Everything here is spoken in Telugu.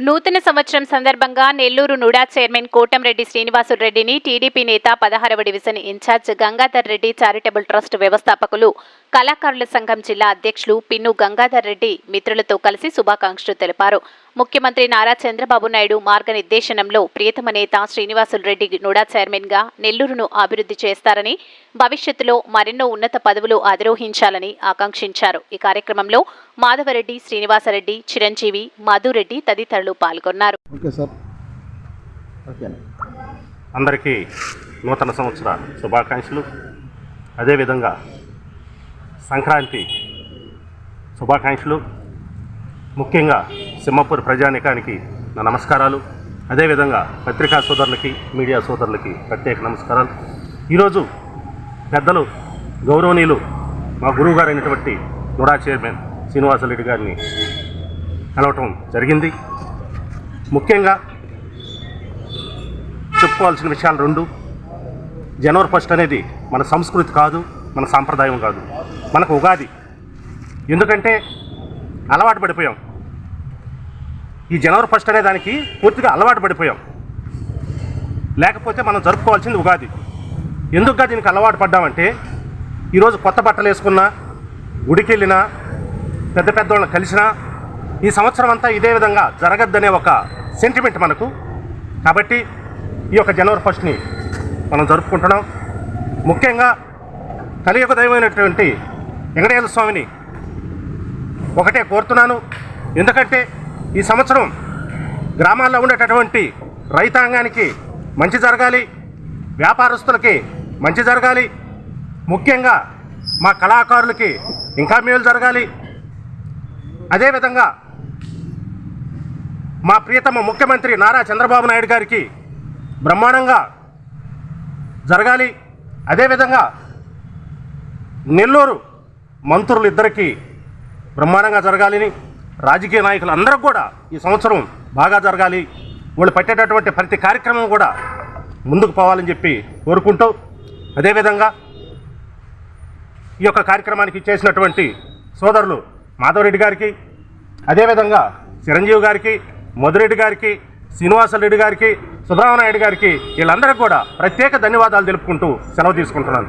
నూతన సంవత్సరం సందర్భంగా నెల్లూరు నుడా చైర్మన్ కోటంరెడ్డి శ్రీనివాసులు రెడ్డిని టీడీపీ నేత పదహారవ division incharge Gangadhar Reddy charitable trust వ్యవస్థాపకులు కళాకారుల సంఘం జిల్లా అధ్యక్షులు పిన్ను గంగాధర్ రెడ్డి మిత్రులతో కలిసి శుభాకాంక్షలు తెలిపారు. ముఖ్యమంత్రి నారా చంద్రబాబు నాయుడు మార్గనిర్దేశనంలో ప్రియతమ నేత శ్రీనివాసులు రెడ్డి నుడా చైర్మన్గా నెల్లూరును అభివృద్ధి చేస్తారని భవిష్యత్తులో మరెన్నో ఉన్నత పదవులు అధిరోహించాలని ఆకాంక్షించారు. ఈ కార్యక్రమంలో మాధవరెడ్డి శ్రీనివాసరెడ్డి చిరంజీవి మధురెడ్డి తదితరులు పాల్గొన్నారు. Okay sir. ఓకే. అందరికీ నూతన సంవత్సర శుభాకాంక్షలు. అదేవిధంగా సంక్రాంతి శుభాకాంక్షలు. ముఖ్యంగా సింహపూర్ ప్రజానికానికి నా నమస్కారాలు. అదేవిధంగా పత్రికా సోదరులకి మీడియా సోదరులకి ప్రత్యేక నమస్కారాలు. ఈరోజు పెద్దలు గౌరవనీయులు మా గురువు గారైనటువంటి అయినటువంటి నుడా చైర్మన్ శ్రీనివాసరెడ్డి గారిని కలవటం జరిగింది. ముఖ్యంగా చెప్పుకోవాల్సిన విషయాలు రెండు. జనవరి ఫస్ట్ అనేది మన సంస్కృతి కాదు మన సాంప్రదాయం కాదు. మనకు ఉగాది. ఎందుకంటే అలవాటు పడిపోయాం. ఈ జనవరి ఫస్ట్ అనే దానికి పూర్తిగా అలవాటు పడిపోయాం. లేకపోతే మనం జరుపుకోవాల్సింది ఉగాది. ఎందుకుగా దీనికి అలవాటు పడ్డామంటే ఈరోజు కొత్త బట్టలు వేసుకున్నా గుడికి వెళ్ళినా పెద్ద పెద్దవాళ్ళని కలిసినా ఈ సంవత్సరం అంతా ఇదే విధంగా జరగద్దనే ఒక సెంటిమెంట్ మనకు. కాబట్టి ఈ యొక్క జనవరి ఫస్ట్ని మనం జరుపుకుంటున్నాం. ముఖ్యంగా కలియుగ దైవమైనటువంటి వెంకటేశ్వర స్వామిని ఒకటే కోరుతున్నాను. ఎందుకంటే ఈ సంవత్సరం గ్రామాల్లో ఉండేటటువంటి రైతాంగానికి మంచి జరగాలి వ్యాపారస్తులకి మంచి జరగాలి ముఖ్యంగా మా కళాకారులకి ఇంకా మేలు జరగాలి. అదేవిధంగా మా ప్రియతమ ముఖ్యమంత్రి నారా చంద్రబాబు నాయుడు గారికి బ్రహ్మాండంగా జరగాలి. అదేవిధంగా నెల్లూరు మంత్రులు ఇద్దరికీ బ్రహ్మాండంగా జరగాలని రాజకీయ నాయకులు అందరూ కూడా ఈ సంవత్సరం బాగా జరగాలి. వాళ్ళు పెట్టేటటువంటి ప్రతి కార్యక్రమం కూడా ముందుకు పోవాలని చెప్పి కోరుకుంటూ అదేవిధంగా ఈ యొక్క కార్యక్రమానికి చేసినటువంటి సోదరులు మాధవరెడ్డి గారికి అదేవిధంగా చిరంజీవి గారికి మధురెడ్డి గారికి శ్రీనివాసరెడ్డి గారికి సుబ్రహ్మణ్య గారికి వీళ్ళందరికీ కూడా ప్రత్యేక ధన్యవాదాలు తెలుపుకుంటూ సెలవు తీసుకుంటున్నాను.